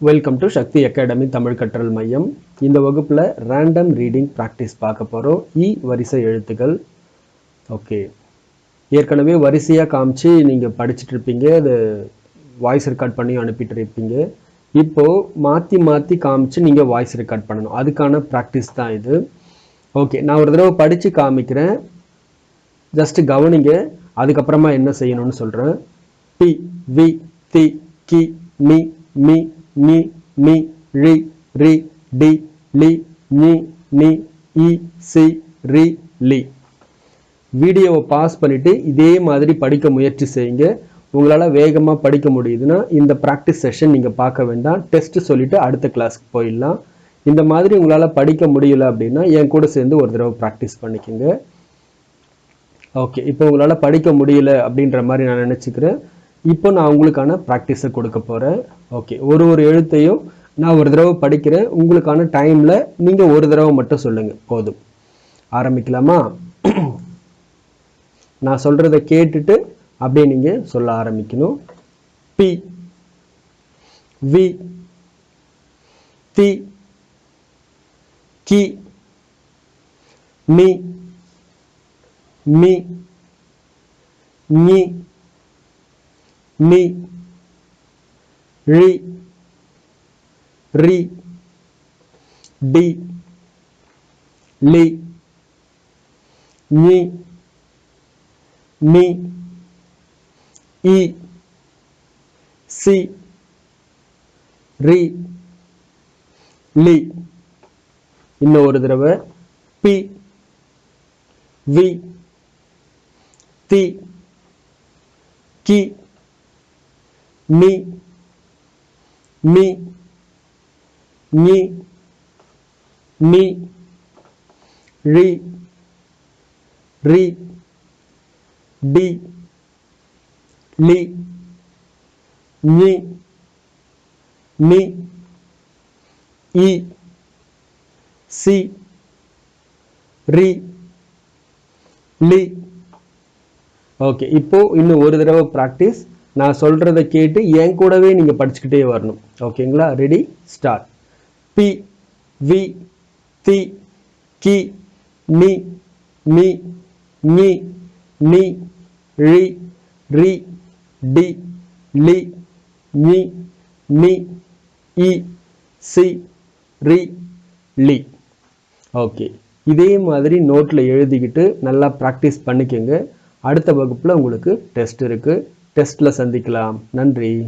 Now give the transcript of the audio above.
Welcome to Shakti academy Tamil கற்றல் மையம் இந்த வகுப்பில் ரேண்டம் ரீடிங் ப்ராக்டிஸ் பார்க்க போகிறோம் இ e வரிசை எழுத்துக்கள். ஓகே ஏற்கனவே வரிசையாக காமிச்சு நீங்கள் படிச்சுட்டு இருப்பீங்க. அது வாய்ஸ் ரெக்கார்ட் பண்ணி அனுப்பிட்டு இருப்பீங்க. இப்போது மாற்றி மாற்றி காமிச்சு நீங்கள் வாய்ஸ் ரெக்கார்ட் பண்ணணும். அதுக்கான ப்ராக்டிஸ் தான் இது. ஓகே நான் ஒரு தடவை படித்து காமிக்கிறேன். ஜஸ்ட் கவனிங்க. அதுக்கப்புறமா என்ன செய்யணும்னு சொல்கிறேன் பி வி தி கி மி மி நி நி ழி ரி டி லி நி நி இ சி ரி லி. வீடியோவை பாஸ் பண்ணிவிட்டு இதே மாதிரி படிக்க முயற்சி செய்யுங்க. உங்களால் வேகமாக படிக்க முடியுதுன்னா இந்த ப்ராக்டிஸ் செஷன் நீங்கள் பார்க்க வேண்டாம். டெஸ்ட் சொல்லிவிட்டு அடுத்த கிளாஸ்க்கு போயிடலாம். இந்த மாதிரி உங்களால் படிக்க முடியல அப்படின்னா என் கூட சேர்ந்து ஒரு தடவை ப்ராக்டிஸ் பண்ணிக்கோங்க. ஓகே இப்போ உங்களால் படிக்க முடியல அப்படின்ற மாதிரி நான் நினச்சிக்கிறேன். இப்போ நான் உங்களுக்கான ப்ராக்டிஸை கொடுக்க போகிறேன் ஓகே ஒரு ஒரு எழுத்தையும் நான் ஒரு தடவை படிக்கிறேன். உங்களுக்கான டைமில் நீங்கள் ஒரு தடவை மட்டும் சொல்லுங்கள் போதும். ஆரம்பிக்கலாமா? நான் சொல்கிறத கேட்டுட்டு அப்படியே நீங்கள் சொல்ல ஆரம்பிக்கணும். பி வி தி கி மி மி நீ நி ரி ரி டி லி நி நி இ சி ரி லி இன்னும் ஒரு தடவை. பி வி தி கி. மி மி நி நி ரி ரி டி லி நி நி இ சி ரி லி ஓகே இப்போ இன்னும் ஒரு தடவை ப்ராக்டிஸ் நான் சொல்கிறத கேட்டு என் கூடவே நீங்கள் படிச்சுக்கிட்டே வரணும். ஓகேங்களா? ரெடி ஸ்டார்ட் பி வி தி கி நி மி நி நி ரி ரி டி லி நி நி இ சி ரி லி ஓகே இதே மாதிரி நோட்டில் எழுதிக்கிட்டு நல்லா ப்ராக்டிஸ் பண்ணிக்கோங்க. அடுத்த வகுப்பில் உங்களுக்கு டெஸ்ட் இருக்குது டெஸ்ட்டில் சந்திக்கலாம். நன்றி.